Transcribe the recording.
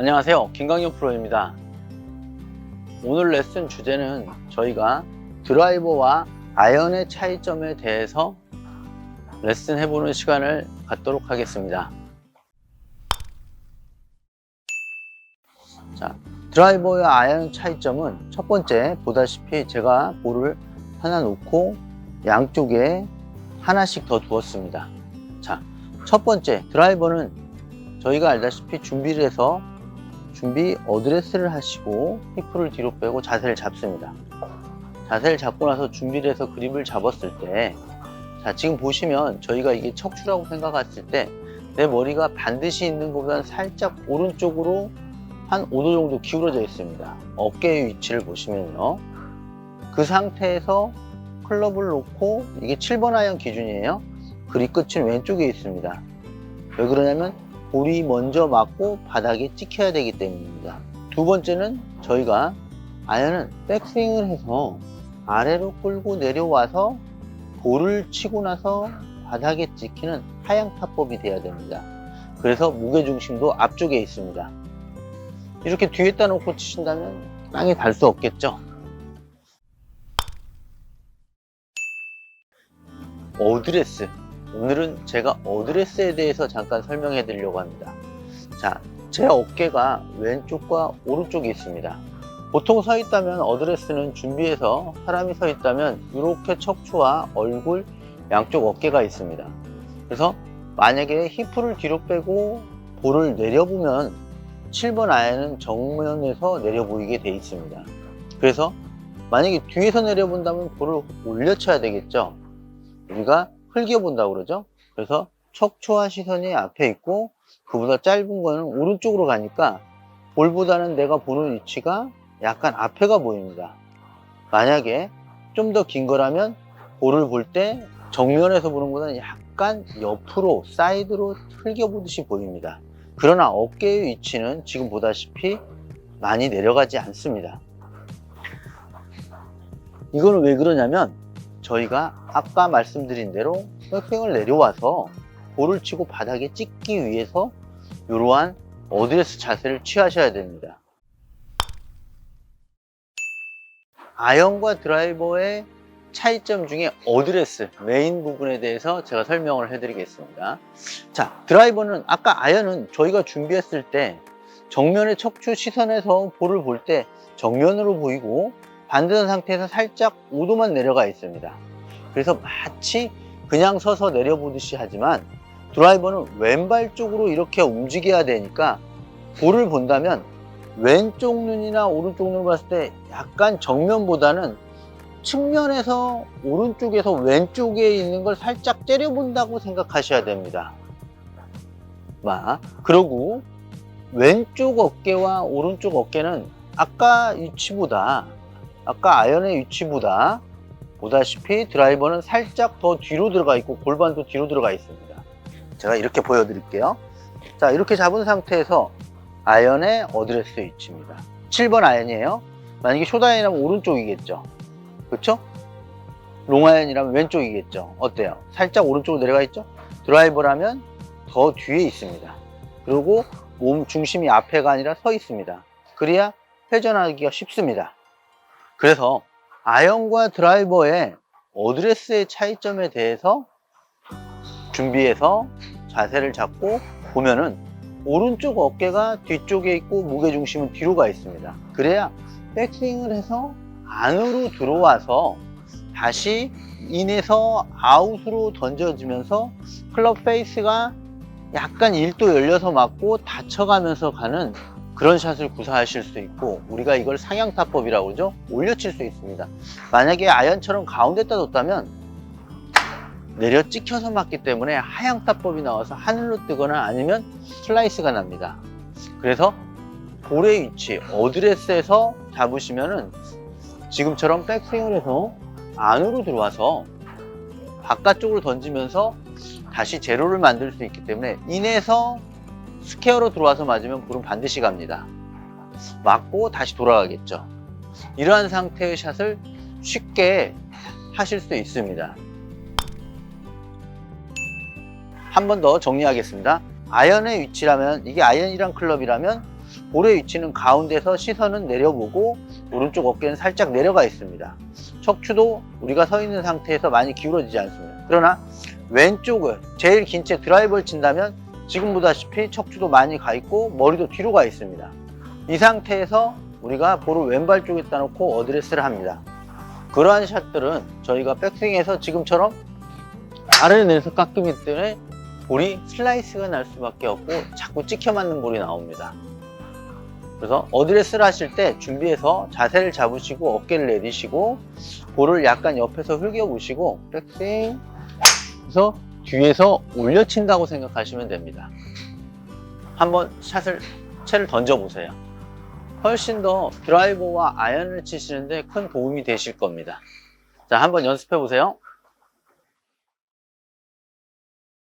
안녕하세요. 김광현 프로입니다. 오늘 레슨 주제는 저희가 드라이버와 아이언의 차이점에 대해서 레슨 해보는 시간을 갖도록 하겠습니다. 자, 드라이버와 아이언 차이점은 첫 번째 보다시피 제가 볼을 하나 놓고 양쪽에 하나씩 더 두었습니다. 자, 첫 번째 드라이버는 저희가 알다시피 준비를 해서 준비 어드레스를 하시고 히프를 뒤로 빼고 자세를 잡습니다. 자세를 잡고 나서 준비를 해서 그립을 잡았을 때, 자, 지금 보시면 저희가 이게 척추라고 생각했을 때, 내 머리가 반드시 있는 것보다는 살짝 오른쪽으로 한 5도 정도 기울어져 있습니다. 어깨의 위치를 보시면요. 그 상태에서 클럽을 놓고, 이게 7번 아이언 기준이에요. 그립 끝은 왼쪽에 있습니다. 왜 그러냐면, 볼이 먼저 맞고 바닥에 찍혀야 되기 때문입니다. 두 번째는 저희가 아이언은 백스윙을 해서 아래로 끌고 내려와서 볼을 치고 나서 바닥에 찍히는 하향 타법이 돼야 됩니다. 그래서 무게 중심도 앞쪽에 있습니다. 이렇게 뒤에다 놓고 치신다면 땅에 닿을 수 없겠죠. 어드레스. 오늘은 제가 어드레스에 대해서 잠깐 설명해 드리려고 합니다. 자, 제 어깨가 왼쪽과 오른쪽에 있습니다. 보통 서 있다면 어드레스는 준비해서 사람이 서 있다면 이렇게 척추와 얼굴 양쪽 어깨가 있습니다. 그래서 만약에 히프를 뒤로 빼고 볼을 내려보면 7번 아이는 정면에서 내려 보이게 돼 있습니다. 그래서 만약에 뒤에서 내려본다면 볼을 올려쳐야 되겠죠. 우리가 흘겨 본다고 그러죠. 그래서 척추와 시선이 앞에 있고 그보다 짧은 거는 오른쪽으로 가니까 볼보다는 내가 보는 위치가 약간 앞에가 보입니다. 만약에 좀 더 긴 거라면 볼을 볼 때 정면에서 보는 것보다는 약간 옆으로 사이드로 흘겨 보듯이 보입니다. 그러나 어깨의 위치는 지금 보다시피 많이 내려가지 않습니다. 이거는 왜 그러냐면 저희가 아까 말씀드린 대로 백스윙을 내려와서 볼을 치고 바닥에 찍기 위해서 이러한 어드레스 자세를 취하셔야 됩니다. 아이언과 드라이버의 차이점 중에 어드레스, 메인 부분에 대해서 제가 설명을 해드리겠습니다. 자, 드라이버는 아까 아이언은 저희가 준비했을 때 정면의 척추 시선에서 볼을 볼 때 정면으로 보이고 반대된 상태에서 살짝 5도만 내려가 있습니다. 그래서 마치 그냥 서서 내려보듯이 하지만 드라이버는 왼발 쪽으로 이렇게 움직여야 되니까 볼을 본다면 왼쪽 눈이나 오른쪽 눈을 봤을 때 약간 정면보다는 측면에서 오른쪽에서 왼쪽에 있는 걸 살짝 째려본다고 생각하셔야 됩니다. 막 그러고 왼쪽 어깨와 오른쪽 어깨는 아까 위치보다 아까 아이언의 위치보다 보다시피 드라이버는 살짝 더 뒤로 들어가 있고 골반도 뒤로 들어가 있습니다. 제가 이렇게 보여드릴게요. 자, 이렇게 잡은 상태에서 아이언의 어드레스 위치입니다. 7번 아이언이에요. 만약에 숏아이언이라면 오른쪽이겠죠. 그렇죠? 롱아이언이라면 왼쪽이겠죠. 어때요? 살짝 오른쪽으로 내려가 있죠? 드라이버라면 더 뒤에 있습니다. 그리고 몸 중심이 앞에가 아니라 서 있습니다. 그래야 회전하기가 쉽습니다. 그래서 아이언과 드라이버의 어드레스의 차이점에 대해서 준비해서 자세를 잡고 보면은 오른쪽 어깨가 뒤쪽에 있고 무게중심은 뒤로 가 있습니다. 그래야 백스윙을 해서 안으로 들어와서 다시 인에서 아웃으로 던져지면서 클럽 페이스가 약간 1도 열려서 맞고 닫혀가면서 가는 그런 샷을 구사하실 수 있고 우리가 이걸 상향타법이라고 그러죠? 올려칠 수 있습니다. 만약에 아이언처럼 가운데다 뒀다면 내려 찍혀서 맞기 때문에 하향타법이 나와서 하늘로 뜨거나 아니면 슬라이스가 납니다. 그래서 볼의 위치 어드레스에서 잡으시면은 지금처럼 백스윙을 해서 안으로 들어와서 바깥쪽으로 던지면서 다시 제로를 만들 수 있기 때문에 인에서 스퀘어로 들어와서 맞으면 볼은 반드시 갑니다. 맞고 다시 돌아가겠죠. 이러한 상태의 샷을 쉽게 하실 수 있습니다. 한 번 더 정리하겠습니다. 아이언의 위치라면 이게 아이언이란 클럽이라면 볼의 위치는 가운데서 시선은 내려보고 오른쪽 어깨는 살짝 내려가 있습니다. 척추도 우리가 서 있는 상태에서 많이 기울어지지 않습니다. 그러나 왼쪽을 제일 긴 채 드라이버를 친다면 지금 보다시피 척추도 많이 가 있고 머리도 뒤로 가 있습니다. 이 상태에서 우리가 볼을 왼발 쪽에다 놓고 어드레스를 합니다. 그러한 샷들은 저희가 백스윙에서 지금처럼 아래를 내서 깎이기 때문에 볼이 슬라이스가 날 수밖에 없고 자꾸 찍혀 맞는 볼이 나옵니다. 그래서 어드레스를 하실 때 준비해서 자세를 잡으시고 어깨를 내리시고 볼을 약간 옆에서 흘겨 보시고 백스윙 그래서 뒤에서 올려친다고 생각하시면 됩니다. 한번 샷을 채를 던져 보세요. 훨씬 더 드라이버와 아이언을 치시는데 큰 도움이 되실 겁니다. 자, 한번 연습해 보세요.